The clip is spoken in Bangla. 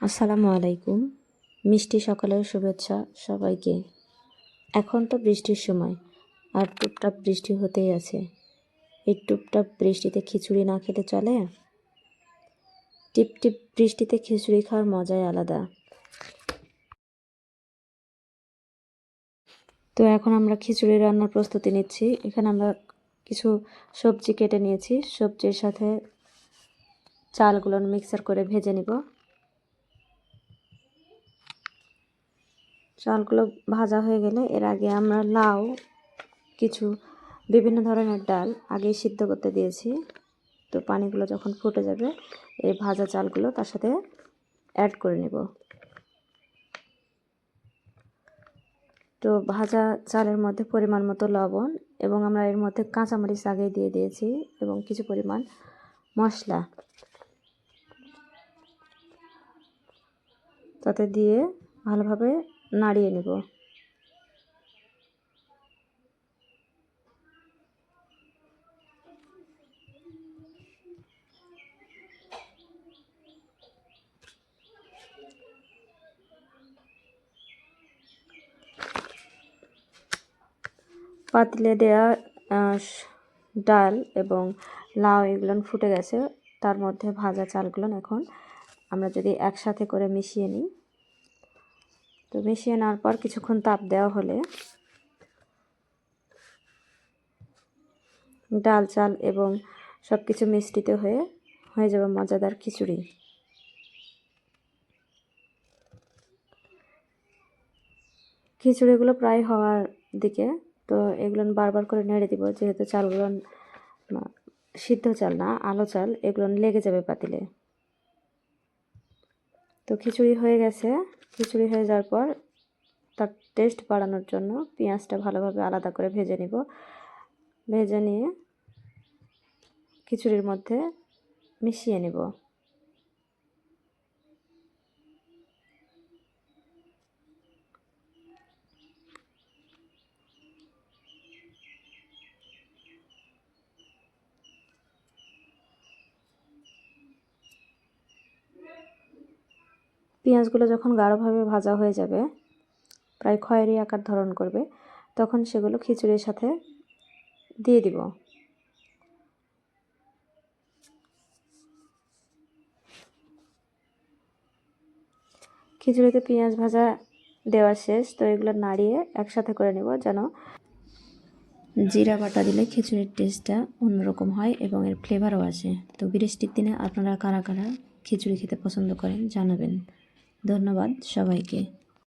আসসালামু আলাইকুম। মিষ্টি সকালের শুভেচ্ছা সবাইকে। এখন তো বৃষ্টির সময়, আর টুপটাপ বৃষ্টি হতেই আছে। এই টুপটাপ বৃষ্টিতে খিচুড়ি না খেতে চলে? টিপ টিপ বৃষ্টিতে খিচুড়ি খাওয়ার মজাই আলাদা। তো এখন আমরা খিচুড়ি রান্নার প্রস্তুতি নিচ্ছি। এখানে আমরা কিছু সবজি কেটে নিয়েছি। সবজির সাথে চালগুলো মিক্সার করে ভেজে নিব। চালগুলো ভাজা হয়ে গেলে এর আগে আমরা লাউ, কিছু বিভিন্ন ধরনের ডাল আগেই সিদ্ধ করতে দিয়েছি। তো পানিগুলো যখন ফুটে যাবে এই ভাজা চালগুলো তার সাথে অ্যাড করে নেব। তো ভাজা চালের মধ্যে পরিমাণ মতো লবণ এবং আমরা এর মধ্যে কাঁচামরিচ আগেই দিয়ে দিয়েছি এবং কিছু পরিমাণ মশলা। তাতে দিয়ে ভালোভাবে নাড়িয়ে নেব। পাতলে দেওয়া ডাল এবং লাউ এগুলো ফুটে গেছে। তার মধ্যে ভাজা চালগুলো এখন আমরা যদি একসাথে করে মিশিয়ে নিই। তো মিশিয়ে নেওয়ার পর কিছুক্ষণ তাপ দেওয়া হলে ডাল, চাল এবং সব কিছু মিষ্টিতে হয়ে হয়ে যাবে মজাদার খিচুড়ি। খিচুড়িগুলো প্রায় হওয়ার দিকে, তো এগুলো বারবার করে নেড়ে দিব, যেহেতু চালগুলো সিদ্ধ চাল না, আলো চাল, এগুলো লেগে যাবে পাতিলে। তো খিচুড়ি হয়ে গেছে। খিচুড়ি হয়ে যাওয়ার পর তার টেস্ট বাড়ানোর জন্য পেঁয়াজটা ভালোভাবে আলাদা করে ভেজে নিব। ভেজে নিয়ে খিচুড়ির মধ্যে মিশিয়ে নেব। পেঁয়াজগুলো যখন গাঢ়ভাবে ভাজা হয়ে যাবে, প্রায় খয়েরি আকার ধারণ করবে, তখন সেগুলো খিচুড়ির সাথে দিয়ে দিব। খিচুড়িতে পেঁয়াজ ভাজা দেওয়া শেষ, তো এগুলো নাড়িয়ে একসাথে করে নেব যেন জিরা বাটা দিলে খিচুড়ির টেস্টটা অন্যরকম হয় এবং এর ফ্লেভারও আসে। তো বৃষ্টির দিনে আপনারা কারা কারা খিচুড়ি খেতে পছন্দ করেন জানাবেন। ধন্যবাদ সবাইকে।